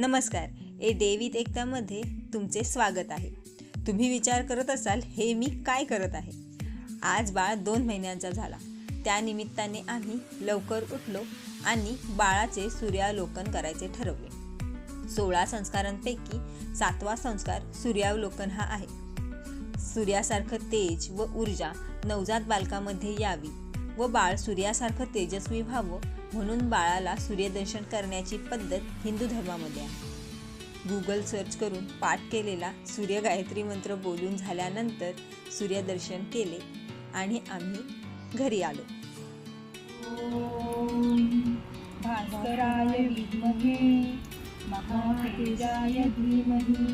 नमस्कार. ए देवीत एकतामध्ये तुमचे स्वागत आहे. तुम्ही विचार करत असाल हे मी काय करत आहे? आज बाळ दोन महिन्यांचा झाला. त्यानिमित्ताने आम्ही लवकर उठलो आणि बाळाचे सूर्यावलोकन करायचे ठरवले. सोळा संस्कारांपैकी सातवा संस्कार सूर्यावलोकन हा आहे. सूर्यासारखं तेज व ऊर्जा नवजात बालकामध्ये यावी. व बाळ सूर्यासारखं तेजस्वी व्हावं म्हणून बाळाला सूर्यदर्शन करण्याची पद्धत हिंदू धर्मामध्ये आहे. गुगल सर्च करून पाठ केलेला सूर्य गायत्री मंत्र बोलून झाल्यानंतर सूर्यदर्शन केले आणि आम्ही घरी आलो. भास्कराय विद्महे महातेजाय धीमहि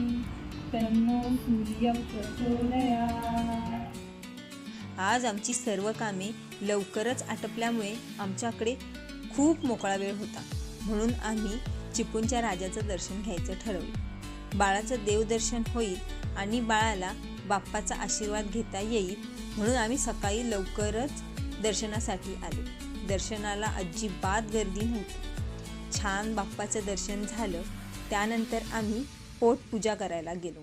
तन्नो सूर्यं प्रचोदयात् आज आमची सर्व कामे लवकरच आटपल्यामुळे आमच्याकडे खूप मोकळा वेळ होता. म्हणून आम्ही चिपूनच्या राजाचं दर्शन घ्यायचं ठरवलं. बाळाचं देवदर्शन होईल आणि बाळाला बाप्पाचा आशीर्वाद घेता येईल म्हणून आम्ही सकाळी लवकरच दर्शनासाठी आलो. दर्शनाला अजिबात गर्दी नव्हती. छान बाप्पाचं दर्शन झालं. त्यानंतर आम्ही पोटपूजा करायला गेलो.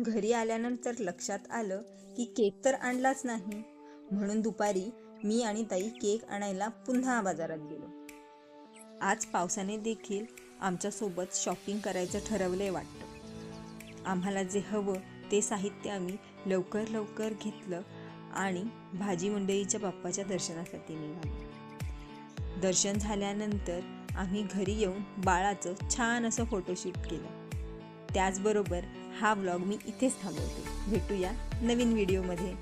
घरी आल्यानंतर लक्षात आलं की केक तर आणलाच नाही. म्हणून दुपारी मी आणि ताई केक आणायला पुन्हा बाजारात गेलो. आज पावसाने देखील आमच्यासोबत शॉपिंग करायचं ठरवलंय वाटतं. आम्हाला जे हवं ते साहित्य आम्ही लवकर लवकर घेतलं आणि भाजी मंडईच्या बाप्पाच्या दर्शनासाठी निघालो. दर्शन झाल्यानंतर आम्ही घरी येऊन बाळाचं छान असं फोटोशूट केलं. त्याचबरोबर हा व्लॉग मी इथेच थांबवते. भेटूया नवीन व्हिडिओमध्ये